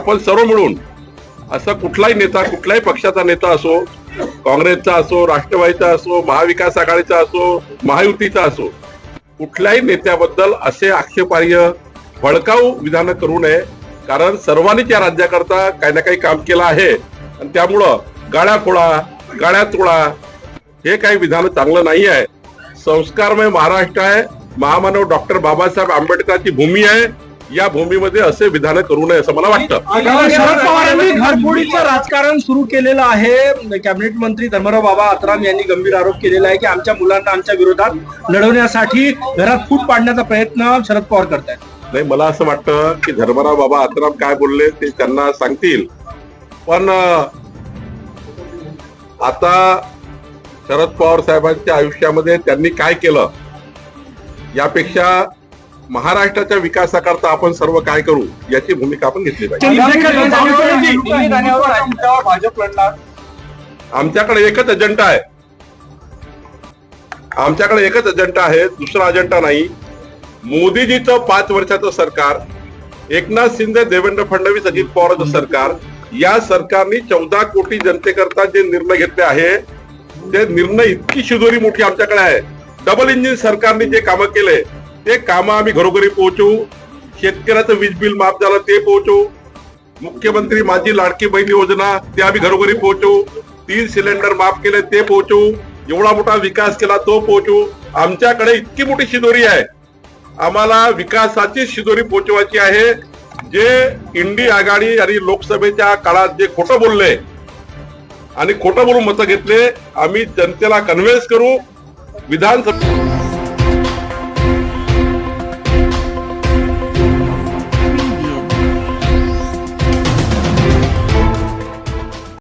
आपण सर्व मिळून असा कुठलाही नेता कुठल्याही पक्षाचा नेता असो काँग्रेसचा असो राष्ट्रवादीचा असो महाविकास आघाडीचा असो महायुतीचा असो कुठल्याही नेत्याबद्दल असे आक्षेपार्ह भडकाऊ विधानं करू नये. कारण सर्वांनीच या राज्याकरता काही ना काही काम केलं आहे. आणि त्यामुळं गाड्या खोळा गाड्या तोडा हे काही विधान चांगलं नाही आहे. संस्कारमय महाराष्ट्र आहे. महामानव डॉक्टर बाबासाहेब आंबेडकरांची भूमी आहे. या भूमीमध्ये असे विधानं करू नये असं मला वाटतं. शरद पवारांनी घरफोडीचं राजकारण सुरू केलेलं आहे. कॅबिनेट मंत्री धर्मराव बाबा आत्राम यांनी गंभीर आरोप केलेला आहे की आमच्या मुलांना आमच्या विरोधात लढवण्यासाठी घरात फूट पाडण्याचा प्रयत्न शरद पवार करतायत. नाही मला असं वाटतं की धर्मराव बाबा आत्राम काय बोलले ते त्यांना सांगतील. पण आता शरद पवार साहेबांच्या आयुष्यामध्ये त्यांनी काय केलं? यापेक्षा महाराष्ट्राच्या विकासाकरता आपण सर्व काय करू याची भूमिका आपण घेतली पाहिजे. भाजप लढणार. आमच्याकडे एकच अजेंडा आहे. आमच्याकडे एकच अजेंडा आहे. दुसरा अजेंडा नाही. मोदीजीचं पाच वर्षाचं सरकार एकनाथ शिंदे देवेंद्र फडणवीस अजित पवारांचं सरकार या सरकारने चौदा कोटी जनतेकरता जे निर्णय घेतले आहे ते निर्णय इतकी शिदोरी मोठी आमच्याकडे आहे. डबल इंजिन सरकारने जे कामं केले ते कामं आम्ही घरोघरी पोहोचवू शेतकऱ्याचं वीज बिल माफ झालं ते पोहोचवू मुख्यमंत्री माझी लाडकी बहीण योजना ते आम्ही घरोघरी पोहोचवू तीन सिलेंडर माफ केले ते पोहोचवू एवढा मोठा विकास केला तो पोहोचवू आमच्याकडे इतकी मोठी शिदोरी आहे. आम्हाला विकासाची शिदोरी पोहोचवायची आहे. जे इंडी आघाडी आणि लोकसभेच्या काळात जे खोटं बोलले आणि खोटं बोलून मतं घेतले आम्ही जनतेला कन्व्हिन्स करू. विधानसभा